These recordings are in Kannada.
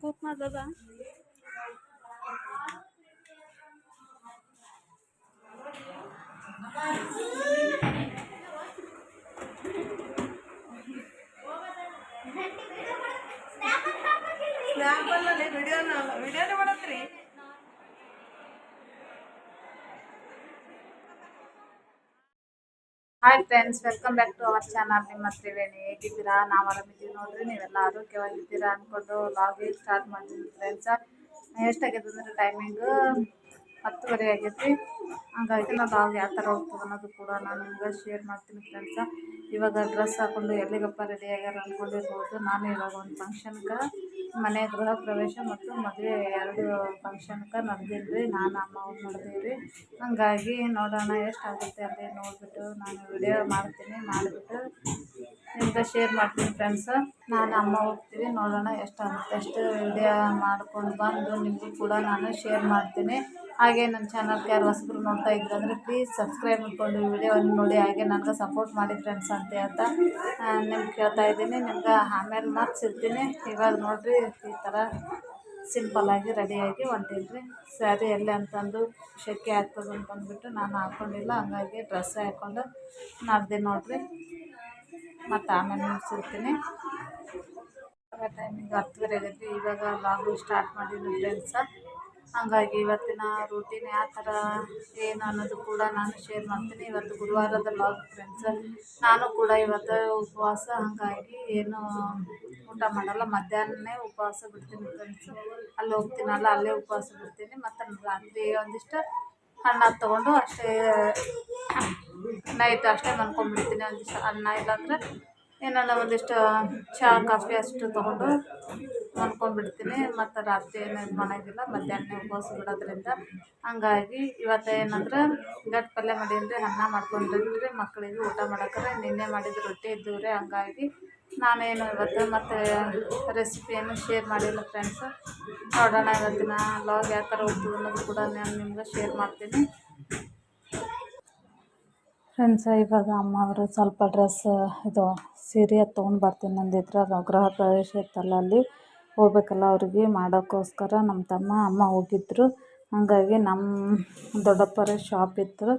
ಕುಕ್ ಮಾಡ್ದದ ಸ್ನ್ಯಾಪಲ್ಲಿ ವಿಡಿಯೋನ ವಿಡಿಯೋನೇ ಮಾಡತ್ರಿ hi friends welcome back to our channel ನಿಮ್ಮ ತ್ರಿವೇಣಿ ಹೇಗಿದ್ದೀರಾ? ನಾವು ಆರಾಮಿದ್ದೀವಿ ನೋಡ್ರಿ, ನೀವೆಲ್ಲ ಆರೋಗ್ಯವಾಗಿದ್ದೀರಾ ಅಂದ್ಕೊಂಡು ಲಾಗಿ ಸ್ಟಾರ್ಟ್ ಮಾಡ್ತೀನಿ ಫ್ರೆಂಡ್ಸ ಎಷ್ಟಾಗೈತೆ ಅಂದ್ರೆ ಟೈಮಿಂಗು ಹತ್ತುವರೆ ಆಗೈತಿ ಹಂಗಾಗಿ ನಾವು ಲಾಗ್ ಯಾವ ಥರ ಹೋಗ್ತದೆ ಅನ್ನೋದು ಕೂಡ ನಾನು ನಿಮ್ಗೆ ಶೇರ್ ಮಾಡ್ತೀನಿ ಫ್ರೆಂಡ್ಸ ಇವಾಗ ಡ್ರೆಸ್ ಹಾಕೊಂಡು ಎಲ್ಲಿಗಪ್ಪ ರೆಡಿ ಆಗ್ಯಾರ ಅಂದ್ಕೊಂಡಿರ್ಬೋದು ನಾನು ಇವಾಗ ಒಂದು ಫಂಕ್ಷನ್ಗೆ ಮನೆ ಗೃಹ ಪ್ರವೇಶ ಮತ್ತು ಮದುವೆ ಎರಡು ಫಂಕ್ಷನ್ಗೆ ಕ ನಾನು ಅಮ್ಮ ಅವ್ರು ನಡೆದೀವಿ ರೀ ಹಂಗಾಗಿ ನೋಡೋಣ ಎಷ್ಟಾಗುತ್ತೆ ಅಲ್ಲಿ ನೋಡಿಬಿಟ್ಟು ನಾನು ವಿಡಿಯೋ ಮಾಡ್ತೀನಿ, ಮಾಡಿಬಿಟ್ಟು ನಿಮ್ಗೆ ಶೇರ್ ಮಾಡ್ತೀನಿ ಫ್ರೆಂಡ್ಸ್ ನಾನು ಅಮ್ಮ ಹೋಗ್ತೀವಿ, ನೋಡೋಣ ಎಷ್ಟಾಗುತ್ತೆ ಎಷ್ಟು ವಿಡಿಯೋ ಮಾಡ್ಕೊಂಡು ಬಂದು ನಿಮಗೂ ಕೂಡ ನಾನು ಶೇರ್ ಮಾಡ್ತೀನಿ. ಹಾಗೆ ನನ್ನ ಚಾನಲ್ಗೆ ಯಾರು ಹೊಸಬ್ರು ನೋಡ್ತಾ ಇದ್ರು ಅಂದರೆ ಪ್ಲೀಸ್ ಸಬ್ಸ್ಕ್ರೈಬ್ ಮಾಡ್ಕೊಂಡು ವಿಡಿಯೋವನ್ನು ನೋಡಿ, ಹಾಗೆ ನನಗೆ ಸಪೋರ್ಟ್ ಮಾಡಿ ಫ್ರೆಂಡ್ಸ್ ಅಂತ ಹೇಳ್ತಾ ನಿಮ್ಗೆ ಕೇಳ್ತಾ ಇದ್ದೀನಿ. ನಿಮ್ಗೆ ಆಮೇಲೆ ಮತ್ತೆ ಸಿಗ್ತೀನಿ ಇವಾಗ ನೋಡಿರಿ, ಈ ಥರ ಸಿಂಪಲ್ಲಾಗಿ ರೆಡಿಯಾಗಿ ಹೊಂಟಿದ್ರಿ. ಸ್ಯಾರಿ ಎಲ್ಲಿ ಅಂತಂದು ಶೆಕೆ ಆಗ್ತದೆ ಅಂತಂದ್ಬಿಟ್ಟು ನಾನು ಹಾಕ್ಕೊಂಡಿಲ್ಲ ಹಂಗಾಗಿ ಡ್ರೆಸ್ಸೇ ಹಾಕ್ಕೊಂಡು ನಡೆದೆ ನೋಡಿರಿ. ಮತ್ತು ಆಮೇಲೆ ಸಿಗ್ತೀನಿ ಟೈಮಿಂಗ್ ಹತ್ತುವರೆ ಆಗೈತಿ ಇವಾಗ ಲಾಗು ಸ್ಟಾರ್ಟ್ ಮಾಡಿದ್ದೀನಿ ಫ್ರೆಂಡ್ಸ ಹಾಗಾಗಿ ಇವತ್ತಿನ ರೂಟೀನ್ ಯಾವ ಥರ ಏನು ಅನ್ನೋದು ಕೂಡ ನಾನು ಶೇರ್ ಮಾಡ್ತೀನಿ. ಇವತ್ತು ಗುರುವಾರದ ಲಾಗ್ ಫ್ರೆಂಡ್ಸ ನಾನು ಕೂಡ ಇವತ್ತು ಉಪವಾಸ, ಹಾಗಾಗಿ ಏನು ಊಟ ಮಾಡಲ್ಲ. ಮಧ್ಯಾಹ್ನನೇ ಉಪವಾಸ ಬಿಡ್ತೀನಿ ಫ್ರೆಂಡ್ಸ್ ಅಲ್ಲಿ ಹೋಗ್ತೀನಲ್ಲ ಅಲ್ಲೇ ಉಪವಾಸ ಬಿಡ್ತೀನಿ. ಮತ್ತು ರಾತ್ರಿ ಒಂದಿಷ್ಟು ಅನ್ನ ತೊಗೊಂಡು ಅಷ್ಟೇ ನೈಟ್ ಅಷ್ಟೇ ಮನ್ಕೊಂಡ್ಬಿಡ್ತೀನಿ ಒಂದಿಷ್ಟು ಅನ್ನ ಇಲ್ಲಾಂದ್ರೆ ಏನಾರ ಒಂದಿಷ್ಟು ಚಹಾ ಕಾಫಿ ಅಷ್ಟು ತೊಗೊಂಡು ಮನ್ಕೊಂಡ್ಬಿಡ್ತೀನಿ ಮತ್ತು ರಾತ್ರಿ ಏನು ಇದು ಮಾಡೋಂಗಿಲ್ಲ ಮಧ್ಯಾಹ್ನ ಉಪವಾಸ ಬಿಡೋದ್ರಿಂದ ಹಂಗಾಗಿ ಇವತ್ತು ಏನಂದ್ರೆ ಗಟ್ ಪಲ್ಯ ಮಾಡೀನಿ ರೀ ಅನ್ನ ಮಾಡ್ಕೊಂಡಿದ್ದೀನಿ ರೀ ಮಕ್ಕಳಿಗೆ ಊಟ ಮಾಡಕ್ರೆ. ನಿನ್ನೆ ಮಾಡಿದ ರೊಟ್ಟಿ ಇದ್ದವ್ರೆ ಹಂಗಾಗಿ ನಾನೇನು ಇವತ್ತು ಮತ್ತು ರೆಸಿಪಿಯನ್ನು ಶೇರ್ ಮಾಡಿಲ್ಲ ಫ್ರೆಂಡ್ಸ್ ನೋಡೋಣ ಇವತ್ತಿನ ಲಾಗ್ ಯಾವ ಥರ ಹೋಗ್ತದೆ ಅನ್ನೋದು ಕೂಡ ನಾನು ನಿಮ್ಗೆ ಶೇರ್ ಮಾಡ್ತೀನಿ. ಫ್ರೆಂಡ್ಸ್ ಇವಾಗ ಅಮ್ಮ ಅವರು ಸ್ವಲ್ಪ ಡ್ರೆಸ್ ಇದು ಸೀರೆ ತೊಗೊಂಡು ಬರ್ತೀನಿ ನಂದಿದ್ರೆ ಗೃಹ ಪ್ರವೇಶ ಇತ್ತಲ್ಲ ಅಲ್ಲಿ. ಹೋಗ್ಬೇಕಲ್ಲ ಅವ್ರಿಗೆ, ಮಾಡೋಕ್ಕೋಸ್ಕರ ನಮ್ಮ ತಮ್ಮ, ಅಮ್ಮ ಹೋಗಿದ್ದರು ಹಾಗಾಗಿ ನಮ್ಮ ದೊಡ್ಡಪ್ಪರ ಶಾಪ್ ಇತ್ತು.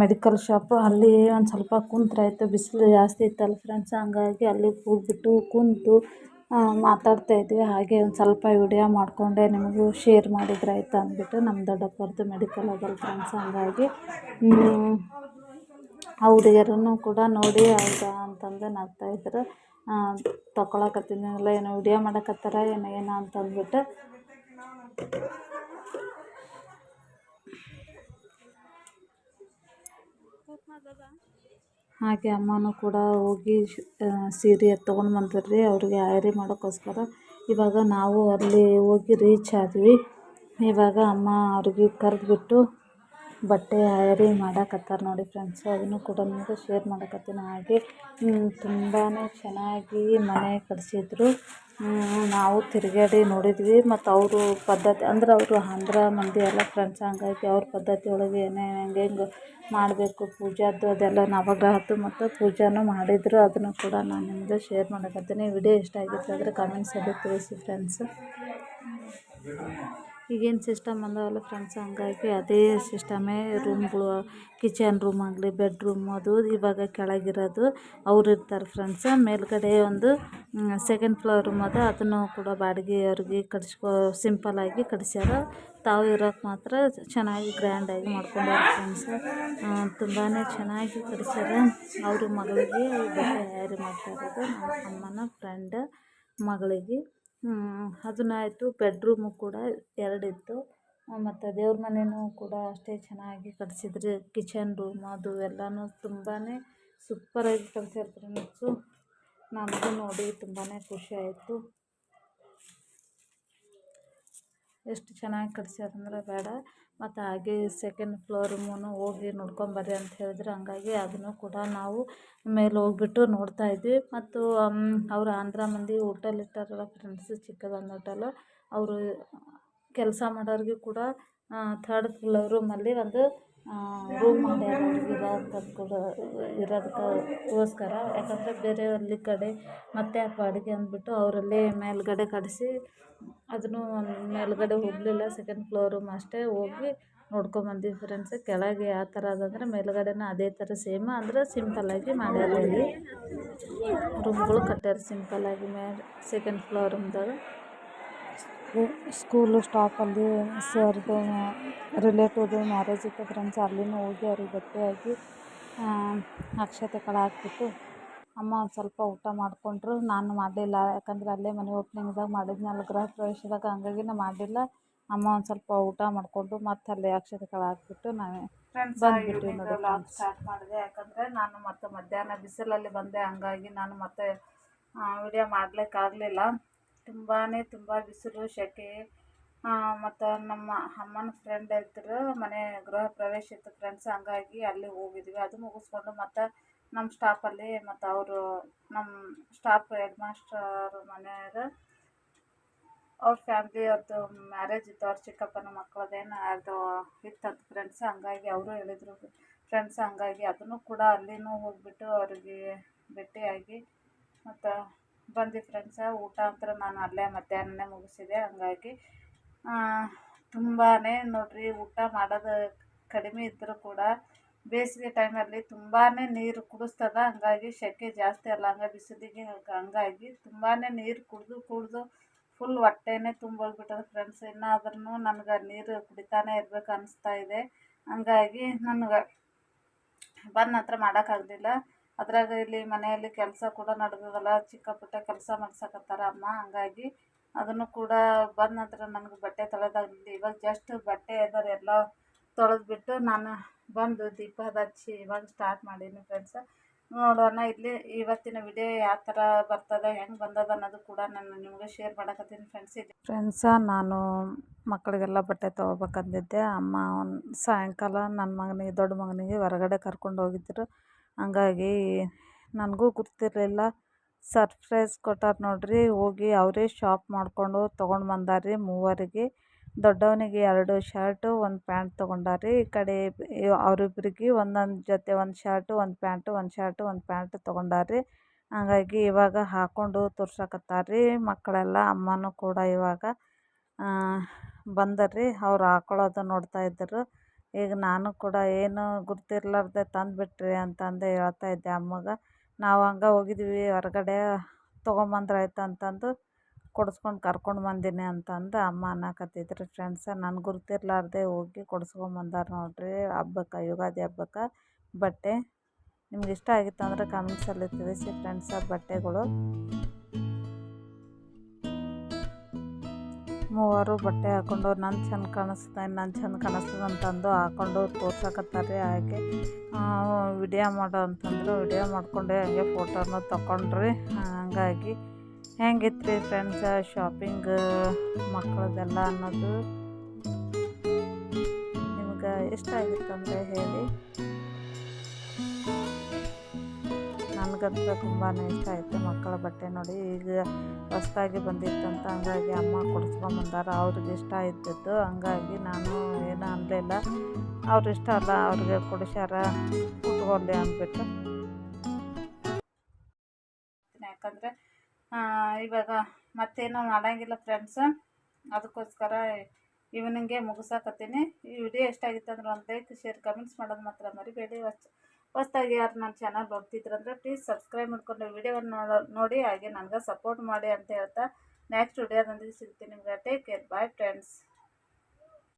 ಮೆಡಿಕಲ್ ಶಾಪು ಅಲ್ಲಿ ಒಂದು ಸ್ವಲ್ಪ ಕುಂತ್ರಾಯ್ತು ಬಿಸಿಲು ಜಾಸ್ತಿ ಇತ್ತಲ್ಲ ಫ್ರೆಂಡ್ಸ್ ಹಂಗಾಗಿ ಅಲ್ಲಿ ಹೋಗ್ಬಿಟ್ಟು ಕುಂತು ಮಾತಾಡ್ತಾ ಇದ್ವಿ. ಹಾಗೆ ಒಂದು ಸ್ವಲ್ಪ ವಿಡಿಯೋ ಮಾಡಿಕೊಂಡೆ, ನಿಮಗೂ ಶೇರ್ ಮಾಡಿದ್ರೆ ಆಯ್ತು ಅಂದ್ಬಿಟ್ಟು ನಮ್ಮ ದೊಡ್ಡಪ್ಪರದ್ದು ಮೆಡಿಕಲ್ ಅದಲ್ಲ ಫ್ರೆಂಡ್ಸ್ ಹಂಗಾಗಿ ಆ ಹುಡುಗಿಯರನ್ನು ಕೂಡ ನೋಡಿ ಹೌದಾ ಅಂತಂದು ನಗ್ತಾಯಿದ್ರು ತಗೊಳಕತ್ತೀನಲ್ಲ ಏನೋ ವಿಡಿಯೋ ಮಾಡಕತ್ತಾರ, ಏನೋ ಏನೋ ಅಂತಂದ್ಬಿಟ್ಟು ಹಾಗೆ ಅಮ್ಮನೂ ಕೂಡ ಹೋಗಿ ಸೀರೆ ತೊಗೊಂಡು ಬಂದಿರ್ರಿ ಅವ್ರಿಗೆ ಆಯರಿ ಮಾಡೋಕ್ಕೋಸ್ಕರ. ಇವಾಗ ನಾವು ಅಲ್ಲಿ ಹೋಗಿ ರೀಚ್ ಆದ್ವಿ. ಇವಾಗ ಅಮ್ಮ ಅವ್ರಿಗೆ ಕರೆದ್ಬಿಟ್ಟು ಬಟ್ಟೆ ಹ್ಯಾರಿ ಮಾಡಕತ್ತಾರ ನೋಡಿ ಫ್ರೆಂಡ್ಸ್ ಅದನ್ನು ಕೂಡ ನಿಮಗೆ ಶೇರ್ ಮಾಡಕತ್ತೀನಿ. ಹಾಗೆ ತುಂಬಾ ಚೆನ್ನಾಗಿ ಮನೆ ಕಟ್ಸಿದ್ರು. ನಾವು ತಿರುಗಾಡಿ ನೋಡಿದ್ವಿ. ಮತ್ತು ಅವರು ಪದ್ಧತಿ, ಅಂದ್ರೆ ಅವರು ಆಂಧ್ರ ಮಂದಿ ಎಲ್ಲ ಫ್ರೆಂಡ್ಸ್ ಹಂಗಾಗಿ ಅವ್ರ ಪದ್ಧತಿ ಒಳಗೆ ಏನೇ ಹೆಂಗೆ ಹೆಂಗೆ ಮಾಡಬೇಕು, ಪೂಜಾದ್ದು ಅದೆಲ್ಲ ನವಗ್ರಹದ್ದು ಮತ್ತು ಪೂಜಾನು ಮಾಡಿದ್ರು. ಅದನ್ನು ಕೂಡ ನಾನು ನಿಮಗೆ ಶೇರ್ ಮಾಡಕತ್ತೀನಿ. ವಿಡಿಯೋ ಇಷ್ಟ ಆಗಿತ್ತು ಅಂದರೆ ಕಮೆಂಟ್ಸಲ್ಲಿ ತಿಳಿಸಿ ಫ್ರೆಂಡ್ಸ್ ಈಗೇನು ಸಿಸ್ಟಮ್ ಬಂದವಲ್ಲ ಫ್ರೆಂಡ್ಸ್? ಹಂಗಾಗಿ ಅದೇ ಸಿಸ್ಟಮೇ ರೂಮ್ಗಳು, ಕಿಚನ್ ರೂಮ್ ಆಗಲಿ, ಬೆಡ್ರೂಮ್ ಅದು ಇವಾಗ ಕೆಳಗಿರೋದು ಅವ್ರು ಇರ್ತಾರೆ ಫ್ರೆಂಡ್ಸ್. ಮೇಲುಗಡೆ ಒಂದು ಸೆಕೆಂಡ್ ಫ್ಲೋರ್ ರೂಮ್ ಅದ. ಅದನ್ನು ಕೂಡ ಬಾಡಿಗೆ ಅವ್ರಿಗೆ ಕಟ್ಸ್ಕೊ ಸಿಂಪಲ್ಲಾಗಿ ಕಟ್ಸ್ಯಾರ. ತಾವು ಇರೋಕೆ ಮಾತ್ರ ಚೆನ್ನಾಗಿ ಗ್ರ್ಯಾಂಡಾಗಿ ಮಾಡ್ಕೊಂಡಾರ ಫ್ರೆಂಡ್ಸ್. ತುಂಬಾ ಚೆನ್ನಾಗಿ ಕಟ್ಸ್ಯಾರ. ಅವ್ರ ಮಗಳಿಗೆ ಬಟ್ಟೆ ತಯಾರಿ ಮಾಡ್ತಾ ಇರೋದು ನಮ್ಮ ಅಮ್ಮನ ಫ್ರೆಂಡ್ ಮಗಳಿಗೆ. ಅದನ್ನ ಬೆಡ್ರೂಮು ಕೂಡ ಎರಡಿತ್ತು. ಮತ್ತು ದೇವ್ರ ಮನೆಯೂ ಕೂಡ ಅಷ್ಟೇ ಚೆನ್ನಾಗಿ ಕಟ್ಸಿದ್ರು. ಕಿಚನ್ ರೂಮ್ ಅದು ಎಲ್ಲನೂ ತುಂಬಾ ಸೂಪರಾಗಿ ಕಟ್ಸ್ಯಾರ ಫ್ರೆಂಡ್ಸು ನಮಗೂ ನೋಡಿ ತುಂಬಾ ಖುಷಿ ಆಯಿತು. ಎಷ್ಟು ಚೆನ್ನಾಗಿ ಕಟ್ಸ್ಯಾರಂದ್ರೆ ಬೇಡ. ಮತ್ತು ಹಾಗೆ ಸೆಕೆಂಡ್ ಫ್ಲೋರ್ ರೂಮನ್ನು ಹೋಗಿ ನೋಡ್ಕೊಂಬರ್ರಿ ಅಂತ ಹೇಳಿದ್ರು ಹಂಗಾಗಿ ಅದನ್ನು ಕೂಡ ನಾವು ಮೇಲೆ ಹೋಗ್ಬಿಟ್ಟು ನೋಡ್ತಾ ಇದ್ವಿ. ಮತ್ತು ಅವ್ರು ಆಂಧ್ರ ಮಂದಿ ಹೋಟೆಲ್ ಇಟ್ಟಾರಲ್ಲ ಫ್ರೆಂಡ್ಸ್ ಚಿಕ್ಕದೊಂದು ಹೋಟೆಲು ಅವರು ಕೆಲಸ ಮಾಡೋರಿಗೆ ಕೂಡ ಥರ್ಡ್ ಫ್ಲೋರ್ ರೂಮಲ್ಲಿ ಒಂದು ರೂಮ್ ಮಾಡ್ಯಾರ ಅವ್ರಿಗೆ ಇರೋಕೆ ಕೂಡ ಇರೋದಕ್ಕೋಸ್ಕರ ಯಾಕಂದರೆ ಬೇರೆ ಅಲ್ಲಿ ಕಡೆ ಮತ್ತೆ ಯಾಕೆ ಬಾಡಿಗೆ ಅಂದ್ಬಿಟ್ಟು ಅವರಲ್ಲೇ ಮೇಲುಗಡೆ ಕಟ್ಟಿಸಿ ಅದನ್ನು ಮೇಲುಗಡೆ ಹೋಗಲಿಲ್ಲ ಸೆಕೆಂಡ್ ಫ್ಲೋರ್ ರೂಮ್ ಅಷ್ಟೇ ಹೋಗಿ ನೋಡ್ಕೊಂಬಂದ್ವಿ ಫ್ರೆಂಡ್ಸ್ ಕೆಳಗೆ ಯಾವ ಥರ ಅದಂದರೆ ಮೇಲುಗಡೆನೂ ಅದೇ ಥರ ಸೇಮ್ ಅಂದ್ರೆ ಸಿಂಪಲ್ಲಾಗಿ ಮಾಡ್ಯಾರ ರೂಮ್ಗಳು ಕಟ್ಟ್ಯಾರ ಸಿಂಪಲ್ಲಾಗಿ ಮೇಲೆ ಸೆಕೆಂಡ್ ಫ್ಲೋರ್ ರೂಮ್ದಾಗ ಸ್ಕೂಲು ಸ್ಟಾಪಲ್ಲಿ ಸರ್ದು ರಿಲೇಟಿವ್ದು ಮ್ಯಾರೇಜ್ ಇತ್ತು ಫ್ರೆಂಡ್ಸ್ ಅಲ್ಲಿಯೂ ಹೋಗಿ ಅವ್ರಿಗೆ ಭೇಟಿಯಾಗಿ ಅಕ್ಷತೆಗಳು ಹಾಕ್ಬಿಟ್ಟು ಅಮ್ಮ ಒಂದು ಸ್ವಲ್ಪ ಊಟ ಮಾಡಿಕೊಂಡ್ರು. ನಾನು ಮಾಡಲಿಲ್ಲ ಯಾಕಂದರೆ ಅಲ್ಲೇ ಮನೆ ಓಪ್ನಿಂಗ್ದಾಗ ಮಾಡಿದ್ನಲ್ಲ ಗೃಹ ಪ್ರವೇಶದಾಗ ಹಂಗಾಗಿ ನಾ ಮಾಡಲಿಲ್ಲ. ಅಮ್ಮ ಒಂದು ಸ್ವಲ್ಪ ಊಟ ಮಾಡಿಕೊಂಡು ಮತ್ತೆ ಅಲ್ಲಿ ಅಕ್ಷತೆಗಳು ಹಾಕ್ಬಿಟ್ಟು ನಾವೇ ಬಂದ್ಬಿಟ್ಟು ನೋಡಿ ಸ್ಟಾರ್ಟ್ ಮಾಡಿದೆ. ಯಾಕಂದರೆ ನಾನು ಮತ್ತೆ ಮಧ್ಯಾಹ್ನ ಬಿಸಿಲಲ್ಲಿ ಬಂದೆ ಹಂಗಾಗಿ ನಾನು ಮತ್ತೆ ವಿಡಿಯೋ ಮಾಡಲಿಕ್ಕಾಗಲಿಲ್ಲ. ತುಂಬಾ ತುಂಬ ಬಿಸಿಲು, ಸೆಕೆ ಮತ್ತು ನಮ್ಮ ಅಮ್ಮನ ಫ್ರೆಂಡ್ ಇದ್ರು, ಮನೆ ಗೃಹ ಪ್ರವೇಶ ಇತ್ತು ಫ್ರೆಂಡ್ಸ್ ಹಂಗಾಗಿ ಅಲ್ಲಿ ಹೋಗಿದ್ವಿ. ಅದು ಮುಗಿಸ್ಕೊಂಡು ಮತ್ತು ನಮ್ಮ ಸ್ಟಾಫಲ್ಲಿ ಮತ್ತು ಅವರು ನಮ್ಮ ಸ್ಟಾಫ್ ಹೆಡ್ ಮಾಸ್ಟರ್ ಮನೆಯವರು, ಅವ್ರ ಫ್ಯಾಮ್ಲಿ ಅವ್ರದ್ದು ಮ್ಯಾರೇಜ್ ಇತ್ತು. ಅವ್ರ ಚಿಕ್ಕಪ್ಪನ ಮಕ್ಕಳದೇನು ಅದು ಇತ್ತಂತ ಫ್ರೆಂಡ್ಸ್ ಹಂಗಾಗಿ ಅವರು ಹೇಳಿದರು. ಫ್ರೆಂಡ್ಸ್ ಹಂಗಾಗಿ ಅದನ್ನು ಕೂಡ ಅಲ್ಲಿನೂ ಹೋಗಿಬಿಟ್ಟು ಅವರಿಗೆ ಭೇಟಿಯಾಗಿ ಮತ್ತು ಬಂದ್ವಿ ಫ್ರೆಂಡ್ಸ ಊಟ ಅಂತ ನಾನು ಅಲ್ಲೇ ಮಧ್ಯಾಹ್ನನೇ ಮುಗಿಸಿದೆ, ಹಂಗಾಗಿ ತುಂಬಾ ನೋಡಿರಿ ಊಟ ಮಾಡೋದು ಕಡಿಮೆ ಇದ್ದರೂ ಕೂಡ ಬೇಸಿಗೆ ಟೈಮಲ್ಲಿ ತುಂಬಾ ನೀರು ಕುಡಿಸ್ತದ, ಹಂಗಾಗಿ ಸೆಕೆ ಜಾಸ್ತಿ ಅಲ್ಲ ಹಂಗ ಬಿಸಿಲಿಗೆ ಹಂಗಾಗಿ ತುಂಬಾ ನೀರು ಕುಡಿದು ಕುಡಿದು ಫುಲ್ ಹೊಟ್ಟೆನೇ ತುಂಬೋಗ್ಬಿಟ್ಟದ ಫ್ರೆಂಡ್ಸ್ ಇನ್ನಾದ್ರೂ ನನಗೆ ನೀರು ಕುಡಿತಾನೆ ಇರಬೇಕು ಅನಿಸ್ತಾ ಇದೆ. ಹಂಗಾಗಿ ನನಗೆ ಬಂದ ನಂತರ ಮಾಡೋಕ್ಕಾಗ್ಲಿಲ್ಲ ಅದ್ರಾಗ ಇಲ್ಲಿ ಮನೆಯಲ್ಲಿ ಕೆಲಸ ಕೂಡ ನಡೆದದಲ್ಲ, ಚಿಕ್ಕ ಪುಟ್ಟ ಕೆಲಸ ಮಾಡ್ಸಕತ್ತಾರ ಅಮ್ಮ, ಹಂಗಾಗಿ ಅದನ್ನು ಕೂಡ ಬಂದ ನಂತರ ನನಗೆ ಬಟ್ಟೆ ತೊಳೆದಾಗಲಿಲ್ಲ ಇವಾಗ ಜಸ್ಟ್ ಬಟ್ಟೆ ಅದರ ಎಲ್ಲ ತೊಳೆದ್ಬಿಟ್ಟು ನಾನು ಬಂದು ದೀಪ ಹಚ್ಚಿ ಇವಾಗ ಸ್ಟಾರ್ಟ್ ಮಾಡೀನಿ ಫ್ರೆಂಡ್ಸ ನೋಡೋಣ ಇಲ್ಲಿ ಇವತ್ತಿನ ವಿಡಿಯೋ ಯಾವ ಥರ ಬರ್ತದೆ, ಹೆಂಗೆ ಬಂದದ ಅನ್ನೋದು ಕೂಡ ನಾನು ನಿಮಗೆ ಶೇರ್ ಮಾಡಕತ್ತೀನಿ ಫ್ರೆಂಡ್ಸ್ ಇಲ್ಲಿ ಫ್ರೆಂಡ್ಸ ನಾನು ಮಕ್ಕಳಿಗೆಲ್ಲ ಬಟ್ಟೆ ತೊಗೋಬೇಕಂದಿದ್ದೆ. ಅಮ್ಮ ಸಾಯಂಕಾಲ ನನ್ನ ಮಗನಿಗೆ, ದೊಡ್ಡ ಮಗನಿಗೆ ಹೊರಗಡೆ ಕರ್ಕೊಂಡು ಹೋಗಿದ್ರು. ಹಂಗಾಗಿ ನನಗೂ ಗೊತ್ತಿರಲಿಲ್ಲ. ಸರ್ಪ್ರೈಸ್ ಕೊಟ್ಟಾರ ನೋಡಿರಿ, ಹೋಗಿ ಅವರೇ ಶಾಪ್ ಮಾಡಿಕೊಂಡು ತೊಗೊಂಡು ಬಂದಾರ್ರಿ ಮೂವರಿಗೆ. ದೊಡ್ಡವನಿಗೆ ಎರಡು ಶರ್ಟು ಒಂದು ಪ್ಯಾಂಟ್ ತೊಗೊಂಡಾರ್ರಿ. ಈ ಕಡೆ ಅವರಿಬ್ರಿಗೆ ಒಂದೊಂದು ಜೊತೆ ಒಂದು ಶರ್ಟು ಒಂದು ಪ್ಯಾಂಟು ಒಂದು ಶರ್ಟು ಒಂದು ಪ್ಯಾಂಟ್ ತೊಗೊಂಡಾರ್ರಿ. ಹಂಗಾಗಿ ಇವಾಗ ಹಾಕ್ಕೊಂಡು ತೋರ್ಸಕತ್ತಾರ್ರಿ. ಮಕ್ಕಳೆಲ್ಲ ಅಮ್ಮನೂ ಕೂಡ ಇವಾಗ ಬಂದರ್ರಿ. ಅವ್ರು ಹಾಕ್ಕೊಳ್ಳೋದು ನೋಡ್ತಾ ಇದ್ದರು. ಈಗ ನಾನು ಕೂಡ ಏನು ಗುರ್ತಿರ್ಲಾರ್ದೆ ತಂದುಬಿಟ್ರಿ ಅಂತಂದು ಹೇಳ್ತಾ ಇದ್ದೆ ಅಮ್ಮಗೆ. ನಾವು ಹಂಗೆ ಹೋಗಿದ್ವಿ, ಹೊರಗಡೆ ತೊಗೊಂಬಂದ್ರಾಯ್ತು ಅಂತಂದು ಕೊಡ್ಸ್ಕೊಂಡು ಕರ್ಕೊಂಡು ಬಂದೀನಿ ಅಂತಂದು ಅಮ್ಮ ಅನ್ನಕತ್ತಿದ್ರು. ಫ್ರೆಂಡ್ಸ ನಾನು ಗುರ್ತಿರ್ಲಾರ್ದೆ ಹೋಗಿ ಕೊಡ್ಸ್ಕೊಂಬಂದಾರ ನೋಡಿರಿ, ಹಬ್ಬಕ್ಕೆ, ಯುಗಾದಿ ಹಬ್ಬಕ್ಕೆ ಬಟ್ಟೆ. ನಿಮ್ಗೆ ಇಷ್ಟ ಆಗಿತ್ತು ಅಂದರೆ ಕಮೆಂಟ್ಸಲ್ಲಿ ತಿಳಿಸಿ ಫ್ರೆಂಡ್ಸ ಬಟ್ಟೆಗಳು. ಮೂವರು ಬಟ್ಟೆ ಹಾಕ್ಕೊಂಡು ನನ್ನ ಚೆಂದ ಕಾಣಿಸ್ತದೆ ನನ್ನ ಚೆಂದ ಕಾಣಿಸ್ತದೆ ಅಂತಂದು ಹಾಕ್ಕೊಂಡು ತೋರ್ಸಕತ್ತಾರೆ. ಹಾಗೆ ವಿಡಿಯೋ ಮಾಡೋ ಅಂತಂದರು, ವಿಡಿಯೋ ಮಾಡಿಕೊಂಡೆ, ಹಂಗೆ ಫೋಟೋನು ತೊಗೊಂಡ್ರಿ ಹಾಗಾಗಿ ಹೆಂಗಿತ್ತು ರೀ ಫ್ರೆಂಡ್ಸ್ ಶಾಪಿಂಗ್ ಮಕ್ಕಳದೆಲ್ಲ ಅನ್ನೋದು? ನಿಮ್ಗೆ ಇಷ್ಟ ಆಗಿತ್ತು ಹೇಳಿ? ನನಗಂತೂ ತುಂಬಾ ಇಷ್ಟ ಆಯಿತು ಮಕ್ಕಳ ಬಟ್ಟೆ ನೋಡಿ. ಈಗ ಹೊಸ್ದಾಗಿ ಬಂದಿತ್ತಂತ ಹಂಗಾಗಿ ಅಮ್ಮ ಕೊಡಿಸ್ಕೊಂಬಂದಾರ ಅವ್ರಿಗೆ ಇಷ್ಟ ಇದ್ದದ್ದು ಹಂಗಾಗಿ ನಾನು ಏನೂ ಅನ್ನಲಿಲ್ಲ ಅವ್ರು ಇಷ್ಟ ಅಲ್ಲ, ಅವ್ರಿಗೆ ಕೊಡಿಸ್ಯಾರ. ಉಟ್ಕೊಳ್ಳಿ ಅಂದ್ಬಿಟ್ಟು. ಯಾಕಂದರೆ ಇವಾಗ ಮತ್ತೇನು ಮಾಡಂಗಿಲ್ಲ ಫ್ರೆಂಡ್ಸ್ ಅದಕ್ಕೋಸ್ಕರ ಇವ್ನಿಂಗೆ ಮುಗಿಸಾಕತ್ತೀನಿ. ಈ ವಿಡಿಯೋ ಎಷ್ಟಾಗಿತ್ತಂದ್ರೆ ಒಂದು ಲೈಕ್ ಶೇರ್ ಕಮೆಂಟ್ಸ್ ಮಾಡೋದು ಮಾತ್ರ ಮರಿಬೇಡಿ. ಹೊಸ್ದಾಗಿ ಯಾರು ನನ್ನ ಚಾನಲ್ ನೋಡ್ತಿದ್ರಂದ್ರೆ ಪ್ಲೀಸ್ ಸಬ್ಸ್ಕ್ರೈಬ್ ಮಾಡ್ಕೊಂಡು ವಿಡಿಯೋವನ್ನು ನೋಡೋ ನೋಡಿ, ಹಾಗೆ ನನಗೆ ಸಪೋರ್ಟ್ ಮಾಡಿ ಅಂತ ಹೇಳ್ತಾ ನೆಕ್ಸ್ಟ್ ವಿಡಿಯೋದೊಂದಿಗೆ ಸಿಗ್ತೀನಿ ನಿಮಗೆ. Take care bye friends